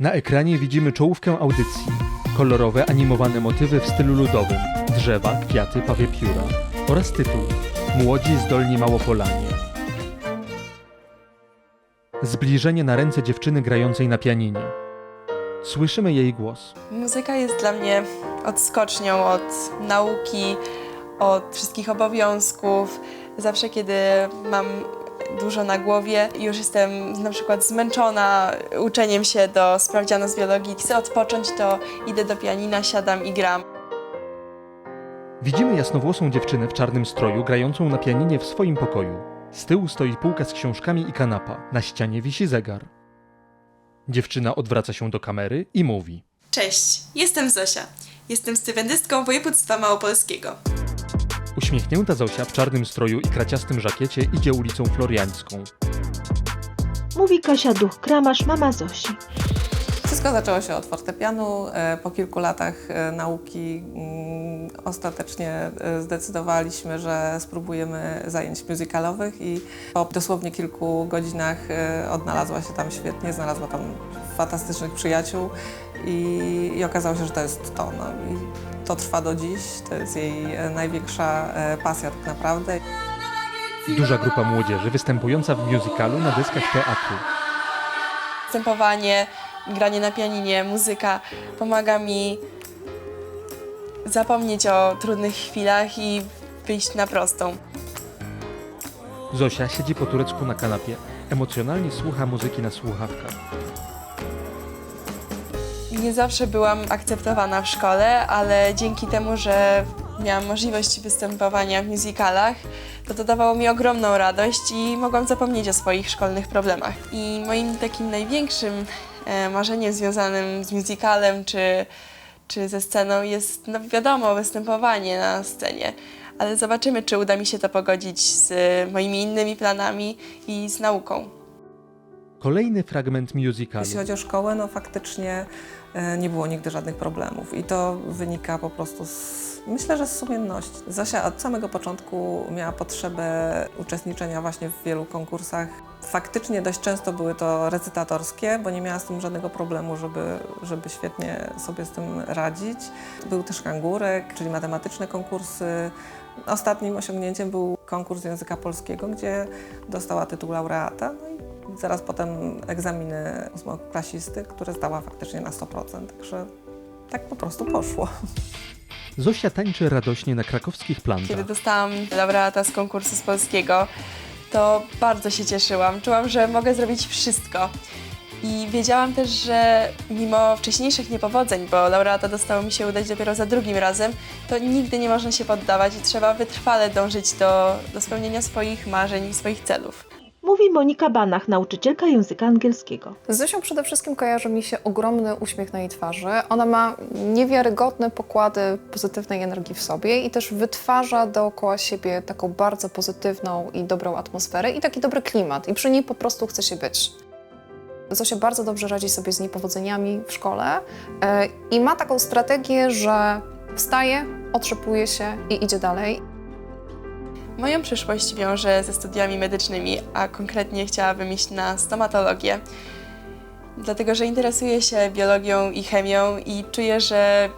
Na ekranie widzimy czołówkę audycji. Kolorowe, animowane motywy w stylu ludowym. Drzewa, kwiaty, pawie pióra. Oraz tytuł. Młodzi zdolni Małopolanie. Zbliżenie na ręce dziewczyny grającej na pianinie. Słyszymy jej głos. Muzyka jest dla mnie odskocznią od nauki, od wszystkich obowiązków. Zawsze, kiedy mam dużo na głowie i już jestem na przykład zmęczona uczeniem się do sprawdzianu z biologii, chcę odpocząć, to idę do pianina, siadam i gram. Widzimy jasnowłosą dziewczynę w czarnym stroju grającą na pianinie w swoim pokoju. Z tyłu stoi półka z książkami i kanapa. Na ścianie wisi zegar. Dziewczyna odwraca się do kamery i mówi. Cześć, jestem Zosia. Jestem stypendystką województwa małopolskiego. Uśmiechnięta Zosia w czarnym stroju i kraciastym żakiecie idzie ulicą Floriańską. Mówi Kasia Duch-Kramasz, mama Zosi. Wszystko zaczęło się od fortepianu. E, Po kilku latach e, nauki mm, ostatecznie e, zdecydowaliśmy, że spróbujemy zajęć musicalowych i po dosłownie kilku godzinach odnalazła się tam świetnie, znalazła tam fantastycznych przyjaciół i, i okazało się, że to jest to. No. I to trwa do dziś, to jest jej e, największa e, pasja tak naprawdę. Duża grupa młodzieży występująca w musicalu na deskach teatru. Występowanie, granie na pianinie, muzyka pomaga mi zapomnieć o trudnych chwilach i wyjść na prostą. Zosia siedzi po turecku na kanapie. Emocjonalnie słucha muzyki na słuchawkach. Nie zawsze byłam akceptowana w szkole, ale dzięki temu, że miałam możliwość występowania w musicalach, to to dawało mi ogromną radość i mogłam zapomnieć o swoich szkolnych problemach. I moim takim największym e, marzeniem związanym z musicalem czy, czy ze sceną jest, no wiadomo, występowanie na scenie. Ale zobaczymy, czy uda mi się to pogodzić z moimi innymi planami i z nauką. Kolejny fragment musicalu. Jeśli chodzi o szkołę, no faktycznie e, nie było nigdy żadnych problemów i to wynika po prostu z, myślę, że z sumienności. Zosia od samego początku miała potrzebę uczestniczenia właśnie w wielu konkursach. Faktycznie dość często były to recytatorskie, bo nie miała z tym żadnego problemu, żeby, żeby świetnie sobie z tym radzić. Był też kangurek, czyli matematyczne konkursy. Ostatnim osiągnięciem był konkurs języka polskiego, gdzie dostała tytuł laureata. No zaraz potem egzaminy ósmoklasisty, które zdała faktycznie na 100%. Także tak po prostu poszło. Zosia tańczy radośnie na krakowskich plantach. Kiedy dostałam laureata z konkursu z polskiego, to bardzo się cieszyłam. Czułam, że mogę zrobić wszystko. I wiedziałam też, że mimo wcześniejszych niepowodzeń, bo laureata dostało mi się udać dopiero za drugim razem, to nigdy nie można się poddawać i trzeba wytrwale dążyć do, do spełnienia swoich marzeń i swoich celów. Mówi Monika Banach, nauczycielka języka angielskiego. Z Zosią przede wszystkim kojarzy mi się ogromny uśmiech na jej twarzy. Ona ma niewiarygodne pokłady pozytywnej energii w sobie i też wytwarza dookoła siebie taką bardzo pozytywną i dobrą atmosferę i taki dobry klimat. I przy niej po prostu chce się być. Zosia bardzo dobrze radzi sobie z niepowodzeniami w szkole e, i ma taką strategię, że wstaje, otrzepuje się i idzie dalej. Moją przyszłość wiążę ze studiami medycznymi, a konkretnie chciałabym iść na stomatologię. Dlatego, że interesuję się biologią i chemią i czuję, że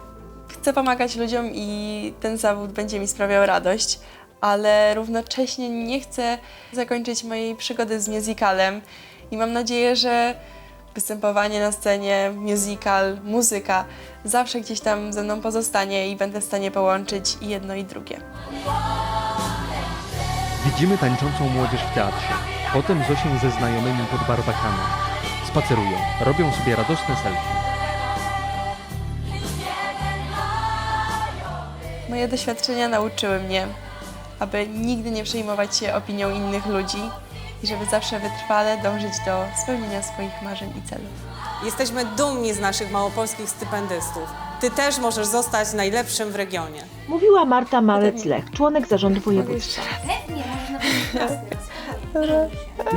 chcę pomagać ludziom i ten zawód będzie mi sprawiał radość, ale równocześnie nie chcę zakończyć mojej przygody z musicalem i mam nadzieję, że występowanie na scenie, musical, muzyka zawsze gdzieś tam ze mną pozostanie i będę w stanie połączyć i jedno i drugie. Widzimy tańczącą młodzież w teatrze. Potem Zosię ze znajomymi pod barbakanem. Spacerują, robią sobie radosne selfie. Moje doświadczenia nauczyły mnie, aby nigdy nie przejmować się opinią innych ludzi i żeby zawsze wytrwale dążyć do spełnienia swoich marzeń i celów. Jesteśmy dumni z naszych małopolskich stypendystów. Ty też możesz zostać najlepszym w regionie. Mówiła Marta Malec-Lech, członek zarządu województwa.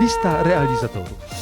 Lista realizatorów.